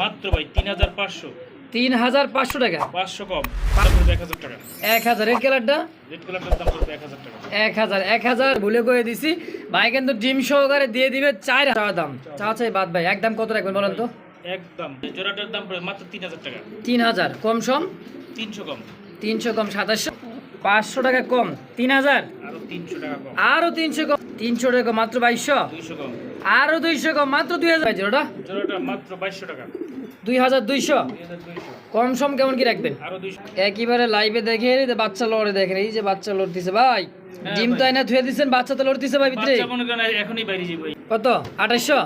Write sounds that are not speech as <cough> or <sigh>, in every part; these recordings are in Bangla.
মাত্র ভাই তিন হাজার পাঁচশো। তিন হাজার পাঁচশো টাকা? পাঁচশো কম। এক হাজার টাকা। এক হাজার কালারটা এক হাজার এক হাজার ভুলে করে দিছি। ভাই কিন্তু ডিম সহকারে দিয়ে দিবে চার হাজার দাম। চা চাই বাদ ভাই একদম কত রাখবেন বলেন তো? একদম। জোড়াটার দাম মাত্র তিন হাজার টাকা। তিন হাজার কম সম? তিনশো কম। তিনশো কম সাতাশশো? পাঁচশো টাকা কম তিন হাজার? আরও তিনশো টাকা কম। আরও তিনশো কম তিনশো টাকা মাত্র বাইশশো? দুইশো কম। আরও দুইশো কম মাত্র দুই হাজার ওটা? জোড়াটা মাত্র বাইশশো টাকা। দুই হাজার দুইশো? কম সম কেমন কি রাখবেন? একেবারে লাইভে দেখে বাচ্চা লড়ে দেখেন এই যে বাচ্চা লড়তেছে ভাই। ডিম তো আইনা ধুয়ে দিচ্ছেন বাচ্চা তো লড়তেছে ভাই ভিতরে। এখনই বাইরে কত? আঠাশশো?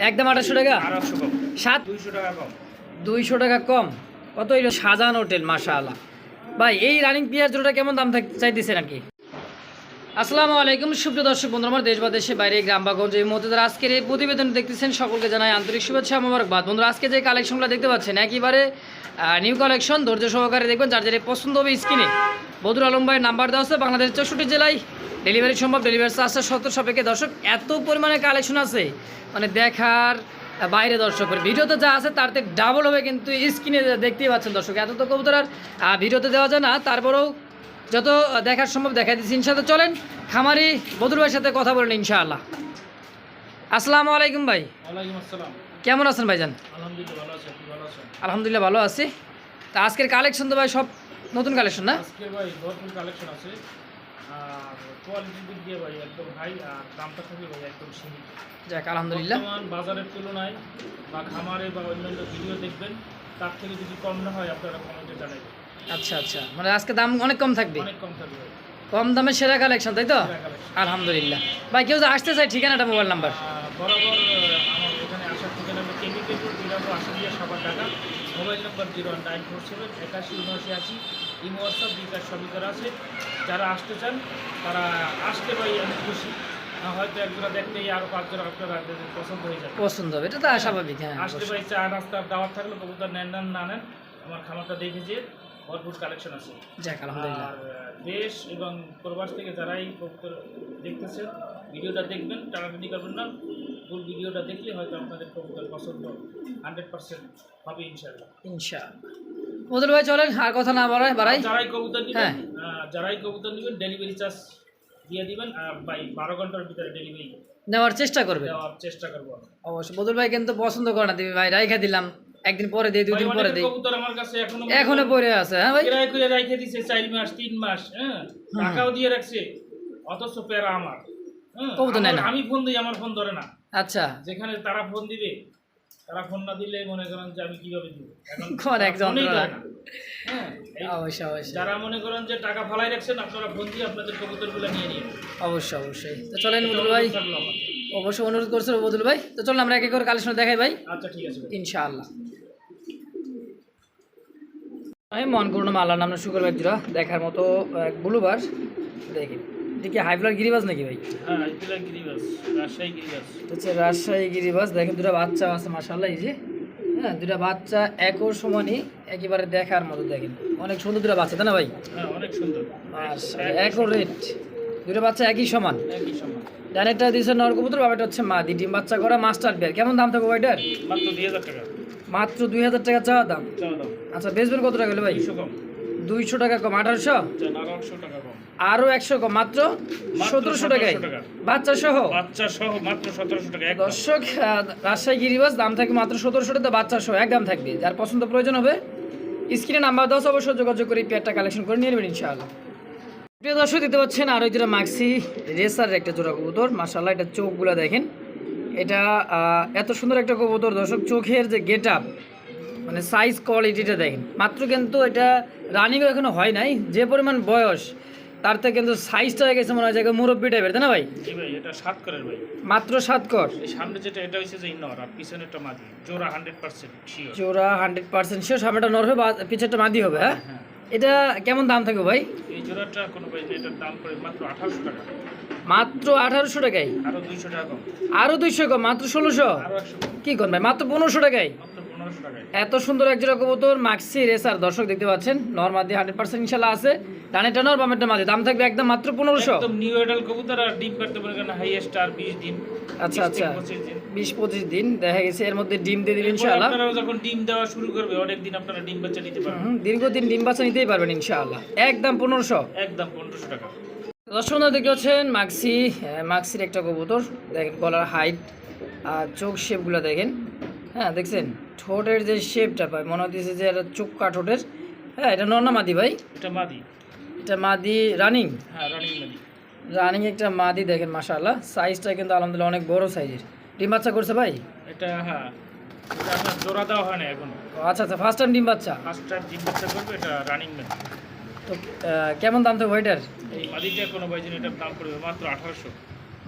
একদম আঠাশশো টাকা? সাত দুইশো টাকা কম। দুইশো টাকা কম। কত এটা সাজান হোটেল মাশা আল্লাহ ভাই এই রানিং পেঁয়াজ জোড়াটা কেমন দাম থাক- চাইতেছেন আর কি? আসসালামু আলাইকুম। সুপ্রিয় দর্শক বন্ধু আমার দেশ বা দেশে বাইরে, গ্রাম বা গঞ্জ এই মুহূর্তে আজকের এই প্রতিবেদন দেখতেছেন, সকলকে জানাই আন্তরিক শুভেচ্ছা মোবারকবাদ। বন্ধুরা, আজকে যে কালেকশনগুলো দেখতে পাচ্ছেন, একেবারে নিউ কালেকশন ধৈর্য সহকারে দেখবেন, যার যার পছন্দ হবে স্ক্রিনে। বদুর আলম ভাইয়ের নাম্বার দেওয়া আছে, বাংলাদেশের চৌষট্টি জেলায়। ডেলিভারি সম্ভব, ডেলিভারি চার্জটা সত্তর সাপেক্ষে। দর্শক, এত পরিমাণে কালেকশন আছে মানে দেখার বাইরে দর্শক ভিডিওতে যা আছে, তার থেকে ডাবল হবে কিন্তু স্ক্রিনে দেখতেই পাচ্ছেন দর্শক। এত তো কবুতর আর ভিডিওতে দেওয়া যায় না। তারপরেও যত দেখার সম্ভব দেখা দিচ্ছি ইনশাল্লাহ চলেন খামারি বদুর ভাইয়ের সাথে কথা বলেন ইনশাআল্লাহ। আসসালামু আলাইকুম ভাই। কেমন আছেন ভাইজান? আলহামদুলিল্লাহ ভালো আছি আপনি ভালো আছেন? আলহামদুলিল্লাহ ভালো আছি। তা আজকের কালেকশন তো ভাই সব নতুন কালেকশন না? ভাই কালেকশন আছে। ভাই ভাই যাক আলহামদুলিল্লাহ। বাজারের তুলনায় বা খামারে বা অন্যান্য ভিডিও দেখবেন তার থেকে যদি কম না হয় আপনারা কমেন্টে জানাবেন। আচ্ছা আচ্ছা। মানে আজকে দাম অনেক কম থাকবে? অনেক কম থাকবে। কম দামে সেরা কালেকশন তাই তো? আলহামদুলিল্লাহ। ভাই কেউ আসতে চাই ঠিকানাটা মোবাইল নাম্বার বরাবর আমার এখানে আসার ঠিকানা হলো আশুলিয়া সবার mobile number zero nine four seven একাশি উনআশি আশি। ইমো হোয়াটসঅ্যাপ বিকাশ সবই করা আছে। যারা আসতে চান তারা আসতে পারি আমি খুশি। হয়তো একজোড়া দেখতেই আপনারা পছন্দ হয়ে যাবে। পছন্দ হবে এটা তো স্বাভাবিক হ্যাঁ আসতে। পারি চা নাস্তার দাওয়াত থাকলে কবুতর নেন নেন না নেন আমার খামারটা দেখে যে ভরপুর কালেকশন আছে। যাক আলহামদুলিল্লাহ। আর দেশ এবং প্রবাস থেকে যারাই দেখতেছেন ভিডিওটা দেখবেন টানাটানি করবেন না। ফুল ভিডিওটা দেখলে হয়তো আপনাদের কবুতর পছন্দ হান্ড্রেড পার্সেন্ট হবে ইনশাল্লাহ ইনশাআল্লাহ। বদল ভাই চলেন আর কথা না বাড়াই। বাড়াই যারাই কবুতর নেবেন হ্যাঁ। যারাই কবুতর নেবেন ডেলিভারি চার্জ দিয়ে দিবেন আর বাই বারো ঘণ্টার ভিতরে ডেলিভারি নেওয়ার চেষ্টা করবে দেওয়ার চেষ্টা করব অবশ্যই। বদল ভাই কিন্তু পছন্দ করে না দিবি ভাই রাইখা দিলাম। একদিন পরে দিই দুই দিন পরে দিই কবুতর আমার কাছে এখনও এখনও পরে আছে হ্যাঁ ভাই? কিরায় করে রেখে দিছে চার মাস তিন মাস হ্যাঁ? টাকাও দিয়ে রাখছে। অথচ প্যারা আমার হ্যাঁ, কবুতর আমার- না। আমি ফোন দিই আমার ফোন ধরে না। আচ্ছা। যেখানে তারা ফোন দিবে তারা ফোন না দিলে মনে করেন যে আমি কীভাবে দিব? এখন <laughs> এক। ধরে হ্যাঁ? অবশ্যই অবশ্যই। যারা মনে করেন যে টাকা ফালাই রাখছেন আপনারা ফোন দিয়ে আপনাদের কবুতরগুলো নিয়ে নিন। অবশ্যই অবশ্যই। তো চলেন বদল ভাই। অবশ্যই অনুরোধ করছে বদল ভাই। তো চলুন আমরা এক এক করে কালেকশন দেখাই ভাই। আচ্ছা ঠিক আছে ইনশাআল্লাহ। আমি মন করুন আল্লাহ নাম শুকর ব্যক্তিরা দেখার মতো এক ব্লুবার। দেখি। দেখি হাইফ্লার গিরিবাজ নাকি ভাই? হ্যাঁ গিরিবাস রাজশাহী গিরিবাস। রাজশাহী দেখেন দুটা বাচ্চা আছে মাসাল্লাহ এই যে। হ্যাঁ দুটা বাচ্চা একর সমানই একেবারে দেখার মতো দেখেন। অনেক সুন্দর দুটা বাচ্চা তাই না ভাই? হ্যাঁ অনেক সুন্দর। মাশাআল্লাহ, একর রেট। দুটো বাচ্চা একই সমান? একই সমান। ডানেরটা দিয়েছে নরকপুত্র বাবাটা হচ্ছে মা দি ডিম বাচ্চা করা মাস্টার বের কেমন দাম থাকবে ভাইটার মাত্র দুই হাজার টাকা। মাত্র দুই হাজার টাকা চাওয়া দাম? আচ্ছা বেচবেন কত টাকা হলো ভাই? দুইশো টাকা কম আঠারোশো? আরও একশো কম। আরও একশো কম মাত্র মাত্র সতেরোশো টাকায়? বাচ্চা সহ? বাচ্চা সহ মাত্র সতেরোশো টাকা দর্শক রাজশাহী গিরিবাস দাম থাকবে মাত্র সতেরোশো টাকা বাচ্চা সহ এক দাম থাকবে। যার পছন্দ প্রয়োজন হবে স্ক্রিনে নাম্বার দশ অবশ্যই যোগাযোগ করে পেয়ারটা কালেকশন করে নিয়ে নেবেন ইনশাআল্লাহ। প্রিয় দর্শক দিতে পাচ্ছেন আর ওই যেটা মাক্সি রেসার একটা জোড়া কবুতর। মাসাল্লাহ এটা চোখগুলো দেখেন। এটা এত সুন্দর একটা কবুতর। দর্শক চোখের যে গেট আপ মানে সাইজ কোয়ালিটিটা দেখেন। মাত্র কিন্তু এটা রানিংও এখনও হয় নাই। যে পরিমাণ বয়স তার থেকে কিন্তু সাইজটা হয়ে গেছে মনে হয় জায়গায় মুরব্বী টাইপের তাই না ভাই? এটা সাত করের ভাই। মাত্র সাত কর। সামনে যেটা এটা হচ্ছে যে ইনর আর পিছনেরটা মাদি। জোড়া হান্ড্রেড পার্সেন্ট চোরা হান্ড্রেড পার্সেন্ট শিওর সামনেটা নর হবে পিছেরটা মাদি হবে হ্যাঁ হ্যাঁ। এটা কেমন দাম থাকবে ভাই? এই জোড়াটা কোনো ভাই এটার দাম পড়ে মাত্র আঠারোশো টাকা। মাত্র আঠারোশো টাকায়? আরও দুইশো টাকা কম। আরও 200 কম মাত্র ষোলোশো? আরও একশো কম। কি কর ভাই মাত্র পনেরোশো টাকায়? এত সুন্দর এক জোড়া কবুতর মাক্সি রেসার দর্শক দেখতে পাচ্ছেন নর্মাদি হান্ড্রেড পার্সেন্ট ইনশাল্লাহ আছে। ডানেটা নর বামেরটা মাঝে। দাম থাকবে একদম মাত্র পনেরোশো। নিউ এডাল কবুতর আর ডিম হাইয়েস্ট আর বিশ দিন। আচ্ছা, আচ্ছা। বিশ পঁচিশ দিন দেখা গেছে এর মধ্যে ডিম দিয়ে দিবেন ইনশাআল্লাহ। যখন ডিম দেওয়া শুরু করবে অনেক দিন আপনারা ডিম বাচ্চা নিতে পারবেন। দীর্ঘদিন ডিম বাচ্চা নিতেই পারবেন ইনশাআল্লাহ। একদম পনেরোশো। একদম পনেরোশো টাকা। দর্শক দেখতে পাচ্ছেন মাক্সি মাক্সির একটা কবুতর। দেখেন গলার হাইট আর চোখ শেপগুলো দেখেন। হ্যাঁ দেখছেন ঠোঁটের যে শেপটা পাই মনে হচ্ছে যে একটা চোখকা ঠোঁটের। হ্যাঁ এটা নর না মাদি ভাই? এটা মাদি। এটা মাদি রানিং হ্যাঁ রানিং মাদি। রানিং একটা মাদি দেখেন মাশাআল্লাহ। সাইজটা কিন্তু আলহামদুলিল্লাহ অনেক বড় সাইজের ডিম বাচ্চা করছে ভাই? এটা হ্যাঁ। এটা জোড়া দেওয়া হয় না এখন। আচ্ছা আচ্ছা ফার্স্ট টাইম ডিম বাচ্চা? ফার্স্ট টাইম ডিম বাচ্চা করবে এটা রানিং মাদি। তো কেমন দাম থাকবে ওইটার? এই মাদিটা কোনো এটার দাম পড়বে মাত্র আঠারোশো।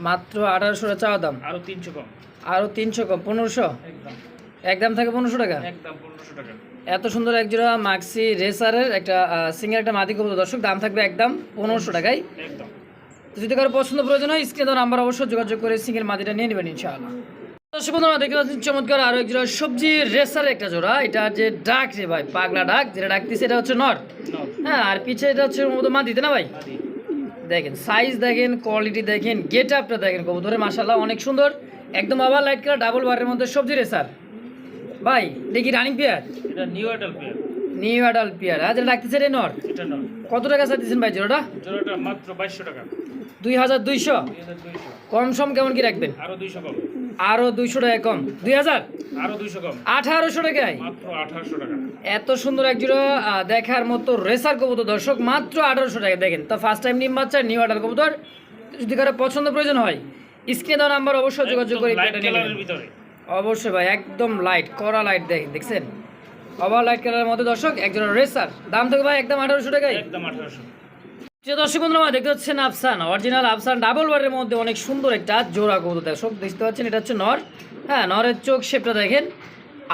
মাত্র আঠারোশো টাকা চাওয়া দাম? আরও তিনশো কম। আরও তিনশো কম পনেরোশো? একদম। একদম থাকে পনেরোশো টাকা? একদম পনেরোশো টাকা। এত সুন্দর এক জোড়া মাক্সি রেসারের একটা সিঙ্গেল একটা মাদি কবুতর। দর্শক দাম থাকবে একদম পনেরোশো টাকায়। একদম যদি কারও পছন্দ প্রয়োজন হয় স্ক্রিনে দেওয়ার নাম্বার অবশ্যই যোগাযোগ করে সিঙ্গেল মাদিটা নিয়ে নেবেন ইনশাআল্লাহ। দর্শক বন্ধুরা দেখতে পাচ্ছেন চমৎকার আরও এক জোড়া সবজি রেসার একটা জোড়া। এটা যে ডাক রে ভাই পাগলা ডাক যেটা ডাকতেছে এটা হচ্ছে নর হ্যাঁ আর পিছে এটা হচ্ছে মতো মাদিতে না ভাই? দেখেন সাইজ দেখেন কোয়ালিটি দেখেন গেট আপটা দেখেন কবুতরের মাসাল্লাহ অনেক সুন্দর। একদম আবার লাইট কালার ডাবল বারের মধ্যে সবজি রেসার ভাই দেখি রানিং পেয়ার এটা new adult pair new adult pair যেটা ডাকতেছে রে নর? এটা নাও কত টাকা চাইতেছেন ভাই জোড়াটা? জোড়াটা মাত্র বাইশশো টাকা। দুই হাজার দুইশো? দুই হাজার দুইশো। কম সম কেমন কি রাখবেন? আরও দুইশো কম। আরও দুইশো টাকা কম। দুই হাজার? আরও দুইশো কম। আঠারোশো টাকায়? মাত্র আঠারোশো টাকা। এত সুন্দর এক জোড়া দেখার মতো রেসার কবুতর। দর্শক মাত্র আঠারোশো টাকা। দেখেন তো ফার্স্ট টাইম নিম বাচ্চা নিউ অর্ডার কবুতর। যদি কারও পছন্দ প্রয়োজন হয় স্ক্রিনে দেওয়া নাম্বার অবশ্যই যোগাযোগ করে অবশ্যই ভাই একদম লাইট কড়া লাইট দেখেন দেখছেন? ওভার লাইট কালারের মধ্যে দর্শক একজন রেসার দাম থেকে ভাই একদম আঠারোশো টাকায়। একদম আঠারোশো। যে দর্শক বন্ধুরা দেখতে পাচ্ছেন আফসান অরিজিনাল আফসান ডাবল বারের মধ্যে অনেক সুন্দর একটা জোড়া কবুতর দর্শক দেখতে পাচ্ছেন এটা হচ্ছে নর। হ্যাঁ নরের চোখ শেপটা দেখেন।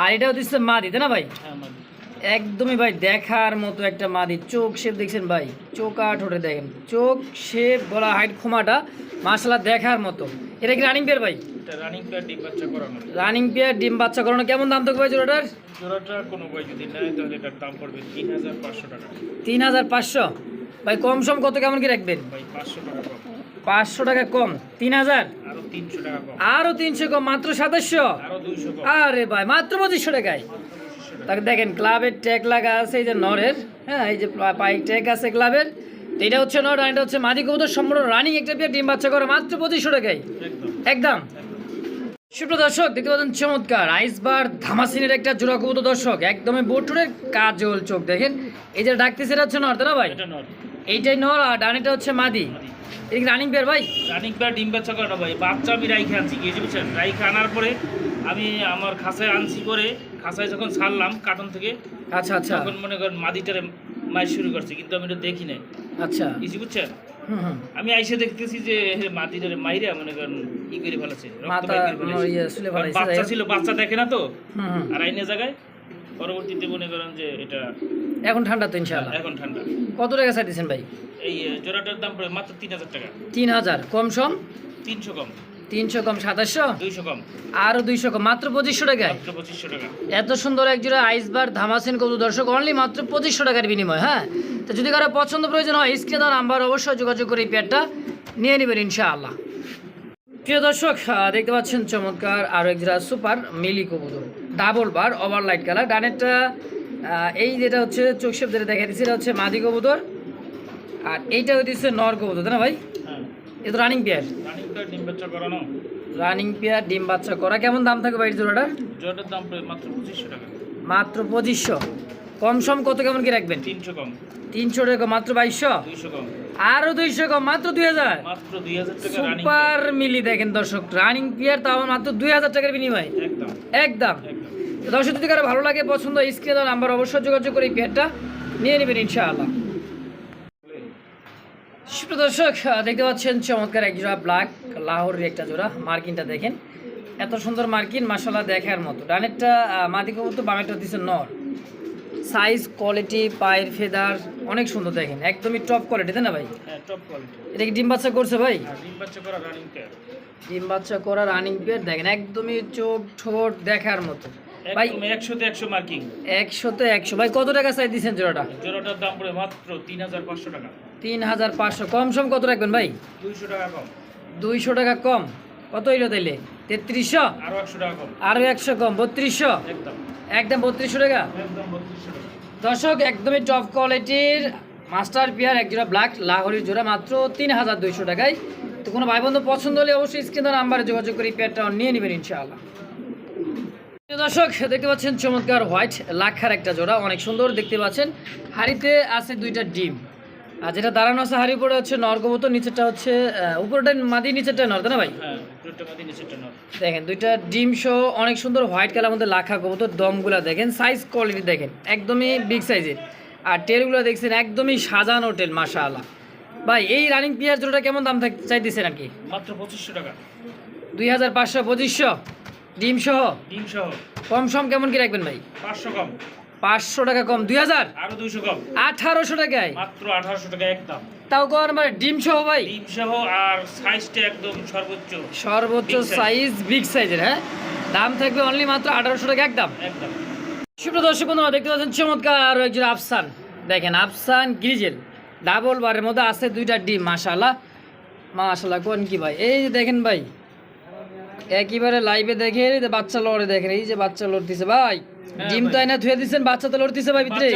আর এটা হচ্ছে মাদি তাই না ভাই? হ্যাঁ একদমই ভাই দেখার মতো একটা মাদি। চোখ শেপ দেখছেন ভাই? চোখা ঠোঁটে দেখেন। চোখ শেপ গলা হাইট খোমাটা মাসালা দেখার মতো। এটা কি রানিং পেয়ার ভাই? রানিং পেয়ার ডিম বাচ্চা করানো। রানিং পেয়ার ডিম বাচ্চা করানো। কেমন দাম থাকবে ভাই জোড়াটার? জোড়াটা কোনো বই যদি নেয় তাহলে এটার দাম পড়বে তিন হাজার পাঁচশো টাকা। তিন হাজার পাঁচশো? ভাই কম সম কত কেমন কি রাখবেন? ভাই পাঁচশো টাকা কম। পাঁচশো টাকা কম। তিন হাজার? আরও তিনশো টাকা কম। মাত্র সাতাশশো? আরে ভাই মাত্র পঁচিশশো টাকায়। তাকে দেখেন ক্লাবের ট্যাগ লাগা আছে এই যে নরের হ্যাঁ এই যে পাইক ট্যাগ আছে ক্লাবের। তো এটা হচ্ছে নর আর এটা হচ্ছে মাদি কবুতর সম্পূর্ণ রানিং একটা পেয়ে ডিম বাচ্চা করে মাত্র পঁচিশশো টাকায়। একদম। একদম সুপ্রিয় দর্শক দেখতে পাচ্ছেন চমৎকার আইসবার ধামাসিনের একটা জোড়া কবুতর দর্শক একদমই বোটুরের কাজল চোখ দেখেন। এই যে ডাকতেছে এটা হচ্ছে নর তাই না ভাই? এইটাই নর আর ডানিটা হচ্ছে মাদি। এটা রানিং পেয়ার ভাই? রানিং পেয়ার ডিম বাচ্চা করানো ভাই। বাচ্চা আমি রাইখে আনছি গিয়েছি বুঝছেন রাইখে আনার পরে আমি আমার খাসায় আনছি করে খাসায় যখন ছাড়লাম কার্টন থেকে আচ্ছা আচ্ছা। তখন মনে করেন মাদিটারে মাইর শুরু করছে কিন্তু আমি এটা দেখি নাই। আচ্ছা। কিছু বুঝছেন আমি আইসে দেখতেছি যে মাদিটারে মাইরা মনে করেন ই করে ফেলেছে করে। ইয়ে বাচ্চা ছিল বাচ্চা দেখে না তো? আর আইনে জায়গায় পরবর্তীতে মনে করেন যে এটা এখন ঠান্ডা তো ইনশাআল্লাহ। এখন ঠান্ডা। কত টাকা চাইতেছেন ভাই? এই জোড়াটার দাম পড়ে মাত্র তিন হাজার টাকা। তিন হাজার। কম সম? তিনশো কম। তিনশো কম সাতাশশো? দুইশো কম। আরও দুইশো কম। মাত্র পঁচিশশো টাকায়? মাত্র পঁচিশশো টাকা। এত সুন্দর এক জোড়া আইসবার ধামাসিন কত দর্শক অনলি মাত্র পঁচিশশো টাকার বিনিময় হ্যাঁ? তো যদি কারও পছন্দ প্রয়োজন হয় স্ক্রিনে দেওয়া নাম্বার অবশ্যই যোগাযোগ করে এই প্যাডটা নিয়ে নেবেন ইনশাআল্লাহ। প্রিয় দর্শক দেখতে পাচ্ছেন চমৎকার আরও এক জোড়া সুপার মিলি কবুতর। Double bar over light colour ডানেরটা এই যেটা হচ্ছে চোখ যেটা দেখা দিচ্ছে এটা হচ্ছে মাদি কবুতর। আর এইটা হচ্ছে নর কবুতর তাই না ভাই? হ্যাঁ। এটা তো রানিং পেয়ার রানিং পেয়ার ডিম বাচ্চা করানো। রানিং পেয়ার ডিম বাচ্চা করা। কেমন দাম থাকে ভাই জোড়াটার জোড়াটার দাম মাত্র পঁচিশশো টাকা। মাত্র পঁচিশশো। কম সম কত কেমন কি রাখবেন? তিনশো কম। তিনশো টাকা মাত্র বাইশশো? আরও দুইশো কম মাত্র দুই হাজার সুপার মিলি দেখেন দর্শক রানিং পিয়ার তাও মাত্র দুই হাজার টাকার বিনিময়। একদম। একদম। দর্শক যদি কারও ভালো লাগে পছন্দ স্ক্রিনে দেওয়া নাম্বার অবশ্যই যোগাযোগ করে এই পেয়ারটা নিয়ে নেবেন ইনশাআল্লাহ। দর্শক দেখতে পাচ্ছেন চমৎকার এক জোড়া ব্ল্যাক লাহোরের একটা জোড়া মার্কিনটা দেখেন। এত সুন্দর মার্কিন মাসাল্লাহ দেখার মতো। ডানেরটা মাদি কবুতর বামেরটা দিচ্ছে নর। সাইজ কোয়ালিটি পায়ের ফেদার অনেক সুন্দর দেখেন। একদমই টপ কোয়ালিটি তাই না ভাই? হ্যাঁ টপ কোয়ালিটি এটা কি ডিম বাচ্চা করছে ভাই? আর ডিম বাচ্চা করা রানিং পেয়ার ডিম বাচ্চা করা রানিং পেয়ার দেখেন একদমই চোখ ঠোঁট দেখার মতো। ভাই একদম একশোতে একশো মার্কিং। একশোতে একশো। ভাই কত টাকা চাই দিচ্ছেন জোড়াটা? জোড়াটার দাম পড়ে মাত্র তিন হাজার পাঁচশো টাকা। তিন হাজার পাঁচশো। কম সম কত রাখবেন ভাই? দুইশো টাকা কম। দুইশো টাকা কম। কত হইল তাইলে? তেত্রিশশো? আরও একশো টাকা কম। আরও একশো কম। বত্রিশশো? একদম। একদম বত্রিশশো টাকা? একদম বত্রিশশো টাকা। দর্শক একদমই টপ কোয়ালিটির মাস্টার পিয়ার এক জোড়া ব্ল্যাক লাহোরির জোড়া মাত্র তিন হাজার দুইশো টাকায়। তো কোনো ভাই বন্ধু পছন্দ হলে অবশ্যই স্ক্রিনের নাম্বারে যোগাযোগ করে পেয়ারটা নিয়ে নেবেন ইনশাআল্লাহ। দর্শক দেখতে পাচ্ছেন চমৎকার হোয়াইট লাখার একটা জোড়া অনেক সুন্দর দেখতে পাচ্ছেন। হাড়িতে আছে দুইটা ডিম। আর যেটা দাঁড়ানো আছে হাড়ি উপরে হচ্ছে নরকবত নিচেরটা হচ্ছে উপরটা মাদি নিচেরটা নর না ভাই? হ্যাঁ দেখেন দুইটা ডিম সহ অনেক সুন্দর হোয়াইট কালার মধ্যে লাখা কবুতর দমগুলা দেখেন সাইজ কোয়ালিটি দেখেন একদমই বিগ সাইজের আর টেলগুলো দেখছেন একদমই সাজানো টেল মাশাআল্লাহ। ভাই এই রানিং পেঁয়াজ জোড়াটা কেমন দাম চাইতেছেন আর কি? মাত্র পঁচিশশো টাকা। দুই হাজার পাঁচশো পঁচিশশো? ডিম সহ? ডিম সহ। কম সম কেমন কি রাখবেন ভাই? পাঁচশো কম। পাঁচশো টাকা কম। দুই হাজার? আরও দুইশো কম। আঠারোশো টাকায়? মাত্র আঠারোশো টাকা একদম। তাও কর মানে ডিম সহ ভাই? ডিম সহ আর সাইজটা একদম সর্বোচ্চ। সর্বোচ্চ সাইজ বিগ সাইজের হ্যাঁ? দাম থাকবে অনলি মাত্র আঠারোশো টাকা একদম। একদম। সুপ্রিয় দর্শক বন্ধুরা দেখতে পাচ্ছেন চমৎকার আরও একজন আফসান। দেখেন আফসান গ্রিজেল। ডাবল বারের মধ্যে আছে দুইটা ডিম মাশাল্লাহ মাশাল্লাহ কোন কি ভাই? এই যে দেখেন ভাই একেবারে লাইভে দেখে বাচ্চা লড়ে দেখেন এই যে বাচ্চা লড়তেছে ভাই। হ্যাঁ ডিম তো ভাই। আইনা ধুয়ে দিচ্ছেন বাচ্চা তো লড়তেছে ভাই ভিতরে।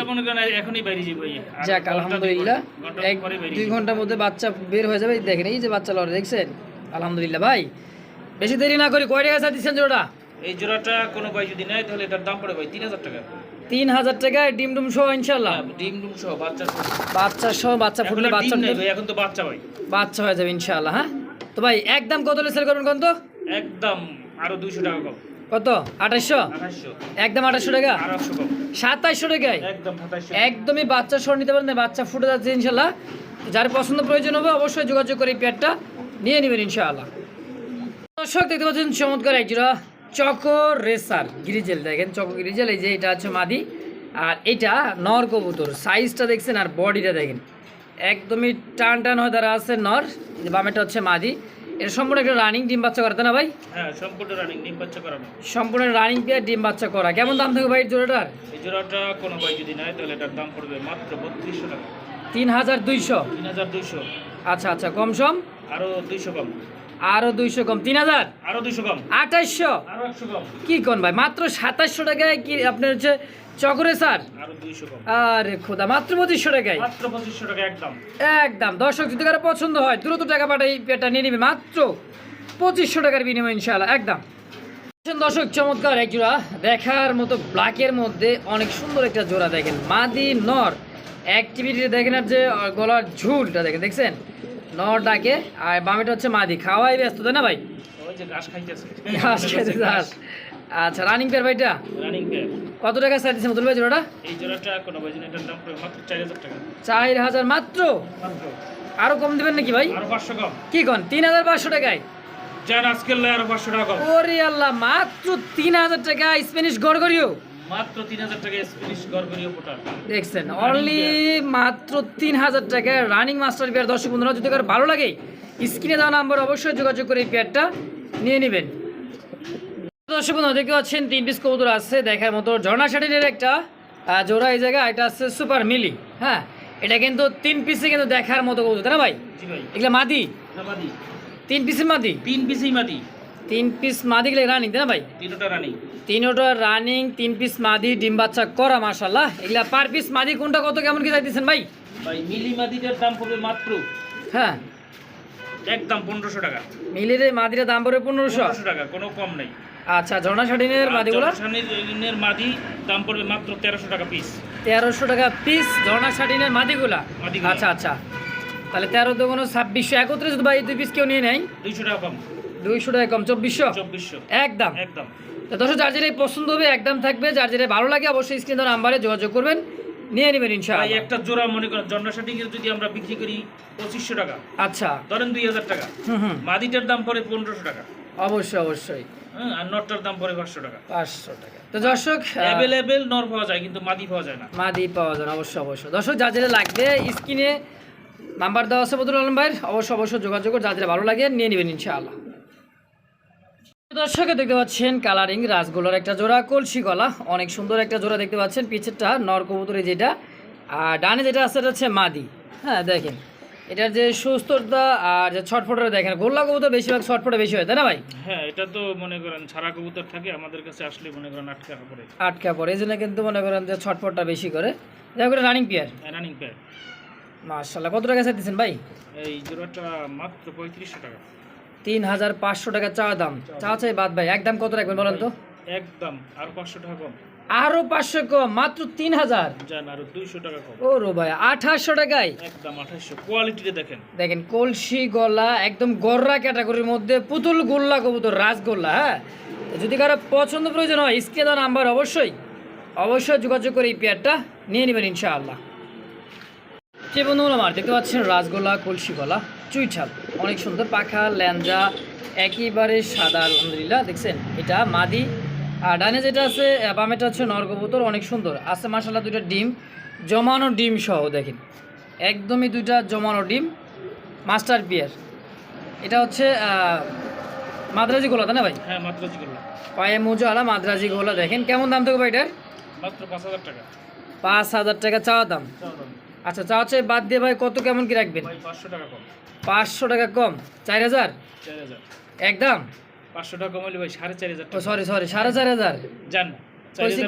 এখনই বাইরে এই। আর যাক আলহামদুলিল্লাহ। এক দুই ঘণ্টার মধ্যে বাচ্চা বের হয়ে যাবে। দেখেন এই যে বাচ্চা লড়ে দেখছেন? আলহামদুলিল্লাহ ভাই। বেশি দেরি না করি কয় টাকা চা দিচ্ছেন জোড়া এই জোড়াটা কোনো ভাই যদি নেয় তাহলে এটার দাম পড়ে ভাই তিন হাজার টাকা। তিন হাজার টাকায় ডিম ডুম সহ ইনশাল্লাহ হ্যাঁ, ডিম ডুম সহ বাচ্চা বাচ্চা সহ বাচ্চা ফুটলে বাচ্চা নেই এখন তো বাচ্চা ভাই। বাচ্চা হয়ে যাবে ইনশাআল্লাহ হ্যাঁ? তো ভাই একদম কত সেল করবেন কত একদম আরও দুইশো টাকা কম। কত? আঠাশশো একদম আঠাশশো টাকা? সাতাইশশো টাকায়? একদমই বাচ্চা সর নিতে পারেন না বাচ্চা ফুটে যাচ্ছে ইনশাল্লাহ। যার পছন্দ প্রয়োজন হবে অবশ্যই যোগাযোগ করে এই নিয়ে নেবেন ইনশাআল্লাহ। দর্শক দেখতে পাচ্ছেন চমৎকার একজোড়া চকো রেসার গ্রিজেল। দেখেন চকো গ্রিজেল এই যে এটা হচ্ছে মাদি। আর এটা নর কবুতর। সাইজটা দেখছেন আর বডিটা দেখেন। একদমই টান টান হয়ে তারা আছে নর। বামেটা হচ্ছে মাদি। এটা সম্পূর্ণ একটা রানিং ডিম বাচ্চা করতে না ভাই? হ্যাঁ সম্পূর্ণ রানিং ডিম বাচ্চা করানো সম্পূর্ণ রানিং পেয়ার ডিম বাচ্চা করা। কেমন দাম থাকবে ভাই জোড়াটার? এই জোড়াটা কোনো ভাই যদি নেয় তাহলে এটার দাম পড়বে মাত্র বত্রিশশো টাকা। তিন হাজার দুইশো। তিন হাজার দুইশো। আচ্ছা আচ্ছা কম সম? আরও দুইশো কম। আরও দুইশো কম তিন হাজার? আরও দুইশো কম। আরও কম। কি কোন ভাই মাত্র সাতাশশো টাকায় কি আপনার হচ্ছে চকরে স্যার? আরও আরে খোদা মাত্র পঁচিশশো টাকায়? মাত্র পঁচিশশো টাকা একদম। একদম দর্শক যদি কারও পছন্দ হয় দ্রুত টাকা পাঠাই পেটা নিয়ে নেবে মাত্র পঁচিশশো টাকার বিনিময় ইনশাআল্লাহ একদম। দর্শক চমৎকার এক জোড়া দেখার মতো ব্ল্যাকের মধ্যে অনেক সুন্দর একটা জোড়া দেখেন। মাদি নর অ্যাক্টিভিটি দেখেন আর যে গলার ঝুলটা দেখেন দেখছেন? নর ডাকে আর বামেটা হচ্ছে মাদি। খাওয়াই ব্যস্ত তাই না ভাই? ঘাস খাইতেছে। ঘাস আচ্ছা রানিং পেয়ার ভাইটা? রানিং পেয়ার কত টাকা স্যার দিচ্ছে মতুল ভাই জোড়াটা? এই জোড়াটা কোনো ভাই এটার দাম পড়বে মাত্র টাকা। আরও কম দিবেন নাকি ভাই? আরও পাঁচশো কম। কি কন তিন হাজার পাঁচশো টাকায়? যার আজকের লাই আরও টাকা ওরে আল্লাহ মাত্র তিন হাজার টাকা স্প্যানিশ গড়গড়িও। মাত্র তিন হাজার টাকা স্প্যানিশ গড়গড়িও পোটার দেখছেন অনলি মাত্র তিন হাজার টাকা রানিং মাস্টার পেয়ার দর্শক বন্ধুরা যদি কারও ভালো লাগে স্ক্রিনে দেওয়া নাম্বার অবশ্যই যোগাযোগ করে এই পেয়ারটা নিয়ে নেবেন। দর্শক বন্ধুরা দেখতে পাচ্ছেন তিন পিস কবুতর আছে দেখার মতো ঝর্ণা শাটিনের একটা জোড়া এই জায়গায় এটা আছে সুপার মিলি হ্যাঁ? এটা কিন্তু তিন পিসে কিন্তু দেখার মতো কবুতর তাই না ভাই? এগুলা মাদি? মাদি। তিন পিসের মাদি? তিন পিসেই মাদি। তিন পিস মাদি গেলে রানিং তাই না ভাই? তিনটা রানিং তিনটা রানিং তিন পিস মাদি ডিম বাচ্চা করা মাশাল্লাহ এগুলা পার পিস মাদি কোনটা কত কেমন কি চাইতেছেন ভাই? ভাই মিলি মাদিটার দাম পড়বে মাত্র হ্যাঁ। একদম পনেরোশো টাকা। মিলির মাদিরা দাম পড়বে পনেরোশো। পনেরোশো টাকা কোনো কম নেই। আচ্ছা ঝর্ণা শাটিনের মাদিগুলো? জনসানের মাদি দাম পড়বে মাত্র তেরোশো টাকা পিস তেরোশো টাকা পিস ঝর্ণা শাটিনের মাদিগুলা। আচ্ছা আচ্ছা। তাহলে তেরো তো কোনো ছাব্বিশশো একত্রিশ ভাই দুই পিস কেউ নিয়ে নেয়? দুইশো টাকা কম। দুইশো টাকা কম চব্বিশশো? চব্বিশশো। একদম। একদম। তো দর্শক যার যেটাই পছন্দ হবে একদম থাকবে। যার যেটা ভালো লাগে অবশ্যই স্ক্রিন নাম্বারে যোগাযোগ করবেন। নিয়ে নেবেন ইনশাআল্লাহ। একটা জোড়া মনে করেন শাটিংয়ের যদি আমরা বিক্রি করি পঁচিশশো টাকা। আচ্ছা। ধরেন দুই হাজার টাকা। হুম হুম। মাদিটার দাম পড়ে পনেরোশো টাকা। অবশ্যই অবশ্যই। আর নটটার দাম পড়ে পাঁচশো টাকা। পাঁচশো টাকা। তো দর্শক অ্যাভেলেবেল নর পাওয়া যায় কিন্তু মাদি পাওয়া যায় না। মাদি পাওয়া যাবে অবশ্যই অবশ্যই। দর্শক যা যেটা লাগবে স্ক্রিনে নাম্বার দেওয়া আছে বদরুল আলম ভাইয়ের। অবশ্যই অবশ্যই যোগাযোগ করে যা যেটা ভালো লাগে নিয়ে নেবেন ইনশাআল্লাহ। দর্শকে দেখতে পাচ্ছেন কালারিং রাসগোলার একটা জোড়া কলসি গলা অনেক সুন্দর একটা জোড়া দেখতে পাচ্ছেন। পিছেরটা নর কবুতরে যেটা আর ডানে যেটা আছে এটা হচ্ছে মাদি। হ্যাঁ দেখেন। এটার যে সুস্থতা আর যে ছটফটটা দেখেন গোল্লা কবুতর বেশিরভাগ ছটফটে বেশি হয় তাই না ভাই? হ্যাঁ এটা তো মনে করেন ছাড়া কবুতর থাকে আমাদের কাছে আসলে মনে করেন আটকা পড়ে। আটকা পড়ে এই জন্য কিন্তু মনে করেন যে ছটফটটা বেশি করে। যাই করে রানিং পেয়ার রানিং পেয়ার মার্শাল্লাহ কত টাকা দিচ্ছেন ভাই? এই জোড়াটা মাত্র পঁয়ত্রিশশো টাকা। তিন হাজার পাঁচশো টাকা চাওয়া দাম। চাওয়া চাই বাদ ভাই একদম কত রাখবেন বলেন তো? একদম আর পাঁচশো টাকা কম। আরও পাঁচশো কম মাত্র তিন হাজার আরও দুইশো টাকা কম। ও রো ভাই আঠাশশো টাকায়? একদম আঠাশশো। কোয়ালিটিতে দেখেন। দেখেন কলসি গলা একদম গররা ক্যাটাগরির মধ্যে পুতুল গোল্লা কবুতর রাসগোল্লা হ্যাঁ? যদি কারও পছন্দ প্রয়োজন হয় স্ক্রিনে নাম্বার অবশ্যই অবশ্যই যোগাযোগ করে এই পেয়ারটা নিয়ে নেবেন ইনশাআল্লাহ। যে বন্ধুগুলো আমার দেখতে পাচ্ছেন রাসগোল্লা কলসি গলা চুইঠাল। অনেক সুন্দর পাখা ল্যাঞ্জা একেবারে সাদা আলহামদুলিল্লাহ দেখছেন? এটা মাদি আর ডানে যেটা আছে বামেটা হচ্ছে নরকবুতর অনেক সুন্দর। আছে মাসাল্লাহ দুইটা ডিম জমানো ডিম সহ দেখেন। একদমই দুইটা জমানো ডিম মাস্টার পিয়ার। এটা হচ্ছে আহ, মাদ্রাজি গোলা তাই না ভাই? হ্যাঁ মাত্র জি করলাম পায়ে মোজো আলা মাদ্রাজি গোলা দেখেন। কেমন দাম থাকবে এটার? মাত্র পাঁচ হাজার টাকা। পাঁচ হাজার টাকা চাওয়া দাম। চাও দাম। আচ্ছা চাওয়া চাই বাদ দিয়ে ভাই কত কেমন কি রাখবেন? পাঁচশো টাকা কম। পাঁচশো টাকা কম? চার হাজার? চার হাজার। একদম পাঁচশো টাকা ভাই সাড়ে চার হাজার সরি সরি সাড়ে চার হাজার। যান চার হাজার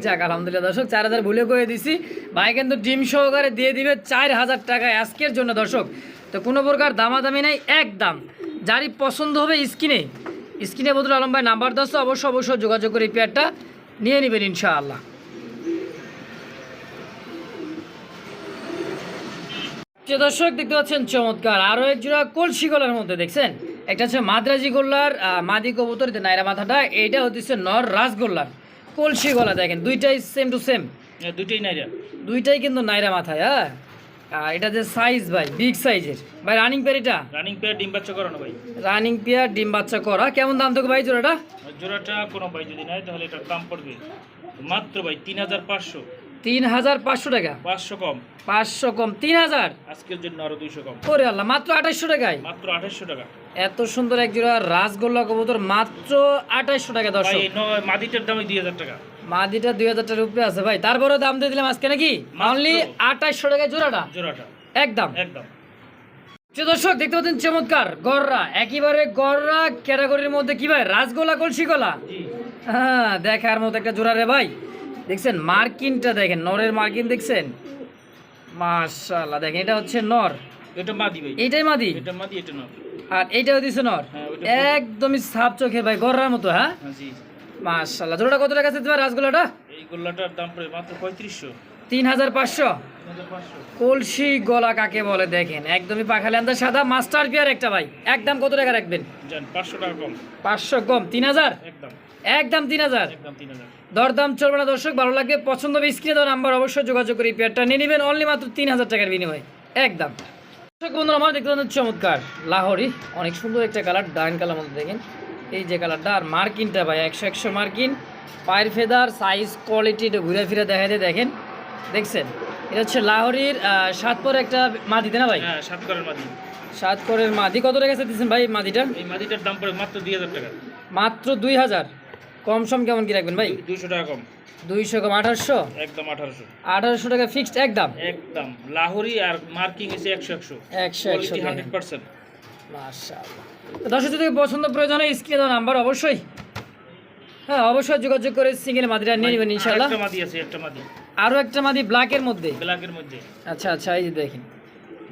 <laughs> যাক আলহামদুলিল্লাহ দর্শক চার ভুলে করে দিছি। ভাই কিন্তু ডিম সহকারে দিয়ে দিবে চার হাজার টাকা আজকের জন্য দর্শক। তো কোনো প্রকার দামাদামি নেই যারই পছন্দ হবে স্ক্রিনে। স্ক্রিনে বদল আলম ভাই নাম্বার দশ অবশ্যই অবশ্যই যোগাযোগ করে এই পেয়ারটা নিয়ে নেবেন ইনশাআল্লাহ। যে দর্শক দেখতে পাচ্ছেন চমৎকার। আরও এক জোড়া কলসি গলার মধ্যে দেখছেন? একটা হচ্ছে মাদ্রাজি গোল্লার মাদি কবুতর নাইরা মাথাটা এইটা হচ্ছে নর রাসগোল্লার কলসি গলা দেখেন দুইটাই সেম টু সেম দুইটাই নাইরা। দুইটাই কিন্তু নাইরা মাথায় হ্যাঁ? আর এটা যে সাইজ ভাই বিগ সাইজের ভাই রানিং পেয়ার এটা? রানিং পেয়ার ডিম বাচ্চা করানো ভাই। রানিং পেয়ার ডিম বাচ্চা করা। কেমন দাম থাকবে ভাই জোড়াটা? জোড়াটা কোনো ভাই যদি নেয় তাহলে এটার দাম পড়বে মাত্র ভাই তিন হাজার পাঁচশো। তিন হাজার পাঁচশো টাকা। পাঁচশো কম। পাঁচশো কম তিন হাজার আজকের জন্য আরও দুইশো কম। ওরে আল্লাহ মাত্র আঠাইশশো টাকায়? মাত্র আঠাশশো টাকা। এত সুন্দর এক জোড়া রাসগোল্লা কবুতর মাত্র আঠাইশশো টাকা দর্শক। এই নয় মাদিটার দামই দুই হাজার টাকা। মাদিটা দুই হাজার টাকার উপরে আছে। ভাই তারপরে দাম দিয়ে দিলাম আজকে নাকি? অনলি আঠাইশশো টাকায় জোড়াটা? জোড়াটা। একদম। একদম। যে দর্শক দেখতে পাচ্ছেন চমৎকার গররা। একেবারে গররা ক্যাটাগরির মধ্যে কি ভাই? রাসগোলা কলসি গলা জি। হ্যাঁ দেখার মতো একটা জোড়া রে ভাই। দেখছেন মার্কিনটা দেখেন নরের মার্কিন দেখছেন? মাশাআল্লাহ দেখেন এটা হচ্ছে নর। এটা মাদি ভাই। এইটাই মাদি? এটা মাদি এটা নয় আর এইটাও দিছে নর? হ্যাঁ, একদমই সাপ চোখে ভাই গররার মতো হ্যাঁ? হ্যাঁ জি মাশাআল্লাহ জোড়াটা কত টাকা আছে তোমার রাসগোলাটা এই গোল্লাটার দাম পড়ে মাত্র পঁয়ত্রিশশো। তিন হাজার পাঁচশো। কলসি গলা কাকে বলে দেখেন? একদমই পাখালি আন্দা সাদা মাস্টার পিয়ার একটা ভাই। একদম কত টাকা রাখবেন? পাঁচশো টাকা কম। পাঁচশো কম তিন হাজার একদম। একদম তিন হাজার। দরদাম চলবে না দর্শক ভালো লাগবে পছন্দ হবে স্ক্রিনে দেওয়া নাম্বার অবশ্যই যোগাযোগ করে এই পেয়ারটা নিয়ে নেবেন। অনলি মাত্র তিন হাজার টাকার বিনিময়ে। একদম। দর্শক বন্ধুরা আমার দেখতে পাচ্ছেন চমৎকার। লাহোরি অনেক সুন্দর একটা কালার ডাইন কালার মধ্যে দেখেন। এই যে কালারটা আর মার্কিনটা ভাই একশো একশো মার্কিন। পায়ের ফেদার সাইজ কোয়ালিটি এটা ঘুরে ফিরে দেখা দিয়ে দেখেন। দেখছেন? এটা হচ্ছে লাহোরির আহ, সাত পরে একটা মাদিতে না ভাই? হ্যাঁ সাত করের মাদি। সাত পরের মাদি। কত টাকা দিচ্ছেন ভাই মাদিটা এই মাদিটার দাম পড়ে মাত্র দুই হাজার টাকা। মাত্র দুই হাজার। কম সম কেমন কি রাখবেন ভাই? দুইশো টাকা কম। দুইশো কম আঠারোশো? একদম আঠারোশো। আঠারোশো টাকা ফিক্সড একদম? একদম। লাহোরি আর মার্কিং এসে একশো একশো। একশো একশো হান্ড্রেড পার্সেন্ট মাশাআল্লাহ। দর্শক যদি পছন্দ প্রয়োজন হয় স্ক্রিনে দেওয়া নাম্বার অবশ্যই হ্যাঁ অবশ্যই যোগাযোগ করে সিঙ্গেল মাদিরা নিয়ে নেবেন ইনশাল্লাহ একটা মাদি আছে একটা মাদি। আরও একটা মাদি ব্ল্যাকের মধ্যে? ব্ল্যাকের মধ্যে। আচ্ছা আচ্ছা এই যে দেখেন।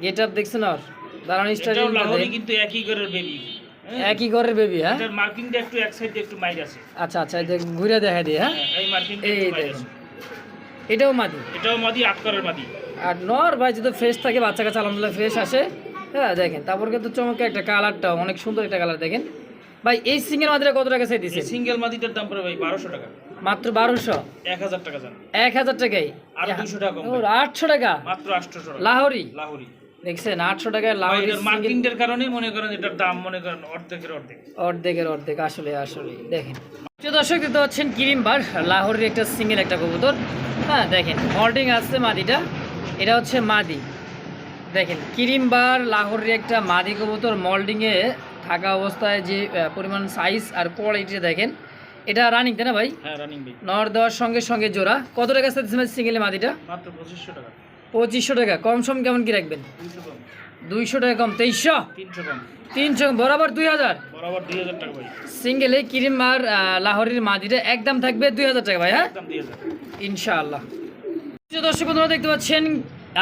গেট আপ দেখছেন আর এটাও স্টাইল লাহোরি কিন্তু একই ঘরের বেবি একই ঘরের বেবি হ্যাঁ? এটার মার্কিংটা একটু এক সাইডে একটু মাইর আছে। আচ্ছা আচ্ছা এই ঘুরে দেখা দিয়ে হ্যাঁ? হ্যাঁ, এই মার্কিংটা এই আছে। এটাও মাদি? এটাও মাদি আট করের মাদি। আর নর ভাই যদি ফ্রেশ থাকে বাচ্চা কাছে আলহামদুলিল্লাহ ফ্রেশ আসে। হ্যাঁ দেখেন তারপর কিন্তু চমকে একটা কালারটা অনেক সুন্দর একটা কালার দেখেন। ভাই এই সিঙ্গেল মাদিরা কত টাকা চাই দিছে সিঙ্গেল মাদিটার দাম পড়ে ভাই বারোশো টাকা। মাত্র বারোশো? এক হাজার টাকা যান এক হাজার টাকায়? আর দুশো টাকা কম ওর আটশো টাকা? মাত্র আটশো টাকা। লাহোরি? লাহোরি। দেখছেন আটশো টাকায় কারণে মনে করেন এটার দাম মনে করেন অর্ধেকের অর্ধেক। অর্ধেকের অর্ধেক আসলে আসলে দেখেন। দর্শক লাহোরের একটা সিঙ্গেল একটা কবুতর। হ্যাঁ দেখেন মাদিটা। এটা হচ্ছে মাদি। দেখেন লাহোরের একটা মাদি কবুতর মল্ডিংয়ে থাকা অবস্থায় যে পরিমাণ সাইজ আর কোয়ালিটি দেখেন এটা রানিং তাই না ভাই? হ্যাঁ রানিং নর দেওয়ার সঙ্গে সঙ্গে জোড়া। কত টাকা সিঙ্গেলে মাদিটা? মাত্র পঁচিশশো টাকা। পঁচিশশো টাকা। কম সম কেমন কি রাখবেন? দুইশো টাকা কম। তেইশশো? তিনশো কম। বরাবর দুই হাজার? সিঙ্গেলে ক্রিম আর লাহোরের মাদিটা একদম থাকবে দুই হাজার টাকা ভাই হ্যাঁ? ইনশাআল্লাহ। দর্শক বন্ধুরা দেখতে পাচ্ছেন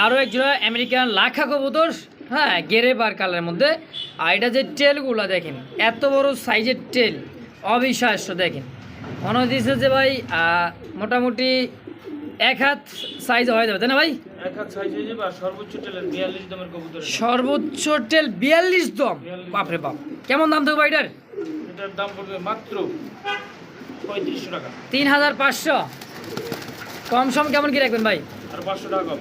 আরও এক জোড়া আমেরিকান লাখা কবুতর হ্যাঁ গেরে বার কালারের মধ্যে। আর এটা যে টেলগুলো দেখেন এত বড় সাইজের টেল অবিশ্বাস্য দেখেন। মনে হচ্ছে যে ভাই মোটামুটি এক হাত সাইজ হয়ে যাবে তাই না ভাই? সর্বোচ্চ টেল বিয়াল্লিশ দম। বাপরে বাপ। কেমন দাম থাকবে এটার? এটার দাম পড়বে মাত্র পঁয়ত্রিশশো টাকা। তিন হাজার পাঁচশো। কম সম কেমন কি রাখবেন ভাই? আর পাঁচশো টাকা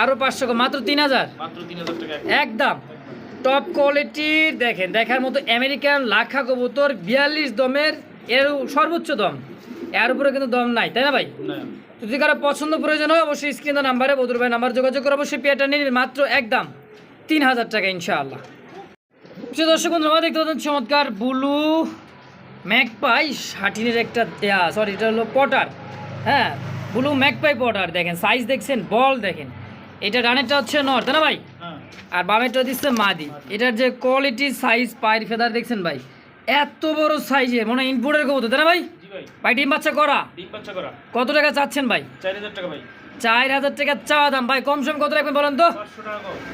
আরও পাঁচশো মাত্র তিন হাজার? মাত্র তিন হাজার টাকা একদম টপ কোয়ালিটির দেখেন দেখার মতো আমেরিকান লাখা কবুতর বিয়াল্লিশ দমের এর সর্বোচ্চ দম। এর উপরে কিন্তু দম নাই তাই না ভাই? না যদি কারও পছন্দ প্রয়োজন হয় অবশ্যই স্ক্রিন নাম্বারে বদুর ভাই নাম্বার যোগাযোগ করে অবশ্যই পেয়ারটা নিয়ে নেবেন। মাত্র একদম তিন হাজার টাকা ইনশাআল্লাহ। প্রিয় দর্শক বন্ধু আমরা দেখতে পাচ্ছেন চমৎকার ব্লু ম্যাকপাই শাটিনের একটা দেয়া সরি এটা হলো পটার। হ্যাঁ ব্লু ম্যাকপাই পটার দেখেন সাইজ দেখছেন বল দেখেন। এটা রানেরটা হচ্ছে নর তাই না ভাই? হ্যাঁ। আর বামেরটা দিচ্ছে মাদি। এটার যে কোয়ালিটি সাইজ পায়ের ফেদার দেখছেন ভাই এত বড় সাইজের মনে হয় ইনপুটের কবুতর তাই না ভাই? ভাই। ডিম বাচ্চা করা? ডিম বাচ্চা করা। কত টাকা চাচ্ছেন ভাই? চার হাজার টাকা ভাই। চার হাজার টাকা চাওয়া দাম। ভাই কম সম কত রাখবেন বলেন তো?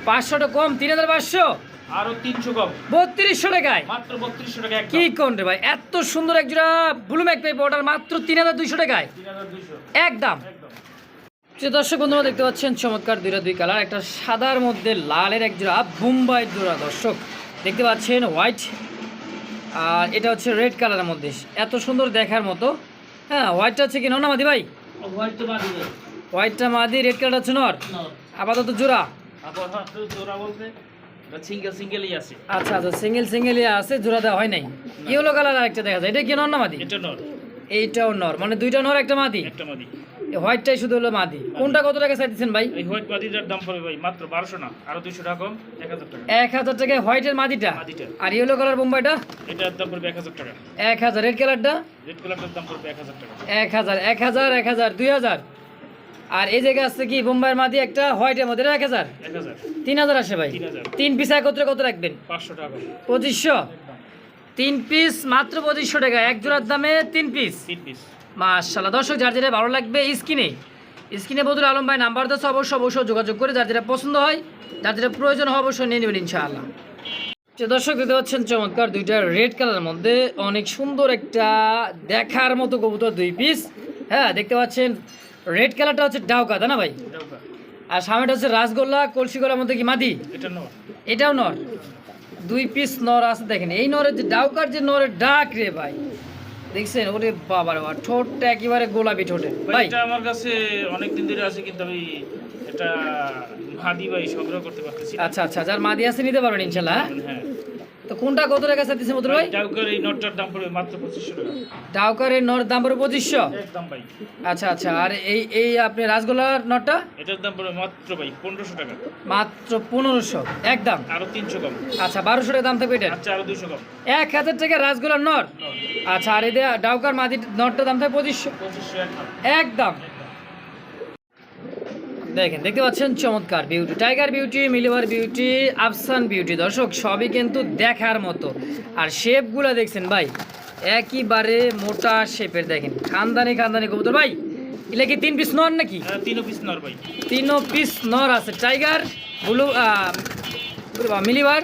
পাঁচশোটা কম তিন হাজার পাঁচশো? আরও তিনশো কম। বত্রিশশো টাকায়? মাত্র বত্রিশশো টাকা কি কোন রে ভাই এত সুন্দর এক জোড়া ব্লু ম্যাক পাইপ অর্ডার মাত্র তিন হাজার দুইশো টাকায়? একদম। যে দর্শক বন্ধুরা দেখতে পাচ্ছেন চমৎকার দুইটা দুই কালার একটা সাদার মধ্যে লালের এক জোড়া বোম্বাই জোড়া দর্শক। দেখতে পাচ্ছেন হোয়াইট আর এটা হচ্ছে রেড কালারের মধ্যে। এত সুন্দর দেখার মতো। হ্যাঁ হোয়াইটটা হচ্ছে কি নর মাদি ভাই? হোয়াইটটা মাদি রেড কালারটা হচ্ছে নর? আপাতত জোড়া? আবার জোড়া বলতে আচ্ছা আচ্ছা সিঙ্গেল আছে জোড়া দেওয়া হয় নাই। ইয়েলো কালার আরেকটা দেখা যায়। এটা কি নর না মাদি? এটা নর। এইটাও নর। মানে দুইটা নর একটা মাদি? একটা মাদি। হোয়াইটটাই শুধু হলো মাদি। কোনটা কত টাকা চাইতেছেন ভাই? এই হোয়াইট মাদিটার দাম পড়বে ভাই মাত্র বারোশো না আরও দুইশো টাকা কম এক হাজার টাকা। এক হাজার টাকায় হোয়াইটের মাদিটা? মাদিটা। আর ইয়েলো কালার বোম্বাইটা? এটার দাম পড়বে এক হাজার টাকা। এক হাজার। রেড কালারটা রেড কালারটার দাম পড়বে এক হাজার টাকা। এক হাজার এক হাজার দুই হাজার। আর এই জায়গায় আসছে কি বোম্বাইয়ের মাদি একটা হোয়াইটের মধ্যে এক হাজার? তিন হাজার আসে ভাই। তিন হাজার। তিন পিস একত্রে কত রাখবেন? পাঁচশো টাকা পঁচিশশো? তিন পিস মাত্র পঁচিশশো টাকা এক জোড়ার দামে তিন পিস তিন পিস মাশাল্লাহ দর্শক যার যেটা ভালো লাগবে স্ক্রিনে। স্ক্রিনে বদুর আলম ভাই নাম্বার দশ অবশ্যই অবশ্যই যোগাযোগ করে যার যেটা পছন্দ হয় যার যেটা প্রয়োজন হয় অবশ্যই নিয়ে নেবেন ইনশাআল্লাহ। যে দর্শক দেখতে পাচ্ছেন চমৎকার দুইটা রেড কালারের মধ্যে অনেক সুন্দর একটা দেখার মতো কবুতর দুই পিস হ্যাঁ দেখতে পাচ্ছেন রেড কালারটা হচ্ছে ডাউকা তাই না ভাই? আর সামনেটা হচ্ছে রাসগোল্লা কলসিগোলার মধ্যে কি মাদি? এটাও নর। দুই পিস নর আছে দেখেন। এই নরের যে ডাউকার যে নরের ডাক রে ভাই। দেখছেন? ওরে বাবা রে বাবা ঠোঁটটা একেবারে গোলাপি ঠোঁটে ভাই ভাই। এটা আমার কাছে অনেক দিন ধরে আছে কিন্তু আমি এটা মাদি ভাই সংগ্রহ করতে পারতেছি আচ্ছা আচ্ছা যার মাদি আছে নিতে পারবেন ইনশাআল্লাহ হ্যাঁ? তো কোনটা কত টাকা চাইতেছে মধুর ভাই? ডাউকার এই নটটার দাম পড়বে মাত্র পঁচিশশো টাকা। ডাউকারের নর দাম পড়বে পঁচিশশো? একদম ভাই। আচ্ছা আচ্ছা আর এই এই আপনি রাসগোল্লার নটটা? এটার দাম পড়বে মাত্র ভাই পনেরোশো টাকা। মাত্র পনেরোশো একদম আরও তিনশো কম। আচ্ছা বারোশো টাকা দাম থাকবে এটার আচ্ছা আরও দুশো কম। এক হাজার টাকা রাসগোল্লার নর আচ্ছা আর এই ডাউকার মাদি নটটার দাম থাকবে পঁচিশশো? পঁচিশশো একদম একদম দেখেন দেখতে পাচ্ছেন চমৎকার বিউটি টাইগার বিউটি মিলিভার বিউটি আফসান বিউটি দর্শক সবই কিন্তু দেখার মতো। আর শেপগুলো দেখছেন ভাই একইবারে মোটা শেপের দেখেন। খানদানি খানদানি কবুতর। ভাই এগুলা কি তিন পিস নর নাকি? হ্যাঁ তিনও পিস নর ভাই। তিনও পিস নর আছে। টাইগার ব্লু মিলিভার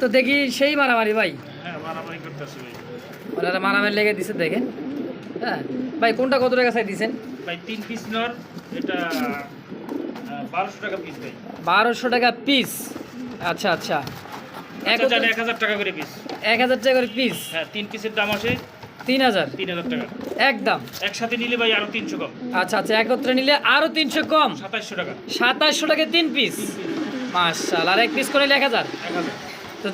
তো দেখি সেই মারামারি ভাই। হ্যাঁ মারামারি ভাই। ওনারা মারামারি লেগে দিছে দেখেন। হ্যাঁ ভাই কোনটা কত টাকা চাই দিছেন? ভাই তিন পিস নর এটা বারোশো টাকা পিস ভাই। বারোশো টাকা পিস আচ্ছা আচ্ছা। এক আচ্ছা এক হাজার টাকা করে পিস এক হাজার টাকা করে পিস হ্যাঁ তিন পিসের দাম আসে তিন হাজার? তিন হাজার টাকা। একদম। একসাথে নিলে ভাই আরও তিনশো কম। আচ্ছা আচ্ছা একত্রে নিলে আরও তিনশো কম? সাতাইশশো টাকা। সাতাশশো টাকা তিন পিস মার্শাল আর এক পিস করে এক হাজার? তো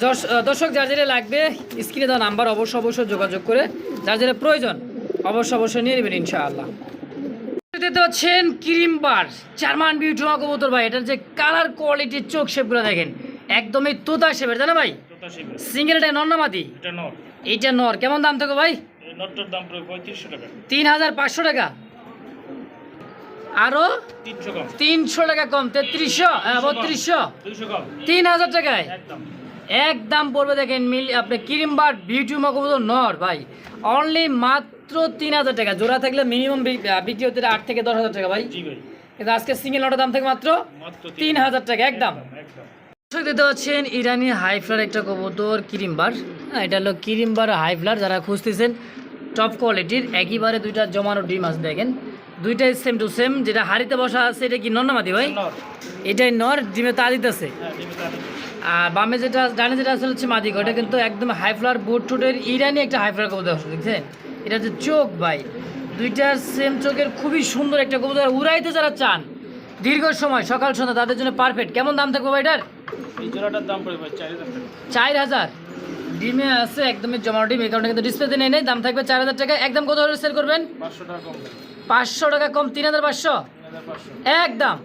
দর্শক যার যেটা লাগবে স্ক্রিনে দেওয়া নাম্বার অবশ্যই অবশ্যই যোগাযোগ করে যার যেটা প্রয়োজন অবশ্যই অবশ্যই নিয়ে নেবেন ইনশাআল্লাহ। দেখতে পাচ্ছেন ক্রিম বার জার্মান বিউটি কবুতর ভাই এটার যে কালার কোয়ালিটির চোখ শেপগুলো দেখেন একদমই তোতা শেপের তাই না ভাই? সিঙ্গেলটা নর না মাদি? এটা নর। কেমন দাম থাকো ভাই? দাম তিন হাজার পাঁচশো টাকা। আরও? তিনশো টাকা কম তেত্রিশশো? হ্যাঁ, বত্রিশশো। তিন হাজার টাকায়? একদম। একদম পড়বে দেখেন মিল আপনি ক্রিমবার বিউটি মকবুল নর ভাই। অনলি মাত্র তিন হাজার টাকা। জোড়া থাকলে মিনিমাম বিক্রি হতে আট থেকে দশ হাজার টাকা ভাই। কিন্তু আজকে সিঙ্গেল নটের দাম থাকে মাত্র মাত্র তিন হাজার টাকা একদম। দর্শক দেখতে পাচ্ছেন ইরানি হাইফ্লার একটা কবুতর কিরিমবার হ্যাঁ এটা হলো কিরিমবার হাইফ্লার যারা খুঁজতেছেন টপ কোয়ালিটির একইবারে দুইটা জমানো ডিম আছে দেখেন। দুইটাই সেম টু সেম যেটা হাড়িতে বসা আছে এটা কি নন্নামাদি ভাই? এটাই নর ডিমে তা দিতেছে। হ্যাঁ আর বামে যেটা ডানে যেটা আছে হচ্ছে মাদি ওটা কিন্তু একদম হাইফ্লার বুট টুটের ইরানি একটা হাইফ্লার কবুতর দেখছেন? এটা হচ্ছে চোখ ভাই। দুইটার সেম চোখের খুবই সুন্দর একটা কবুতর। উড়াইতে যারা চান দীর্ঘ সময় সকাল সন্ধ্যা তাদের জন্য পারফেক্ট কেমন দাম থাকবে ভাই এটার? দাম পড়বে চার হাজার ডিমে আছে একদমই জমানো ডিম এই কারণে কিন্তু ডিসপ্লেতে নেই নেই। দাম থাকবে চার হাজার টাকা। একদম কত হলে সেল করবেন? পাঁচশো টাকা কম তিন হাজার পাঁচশো? একদম।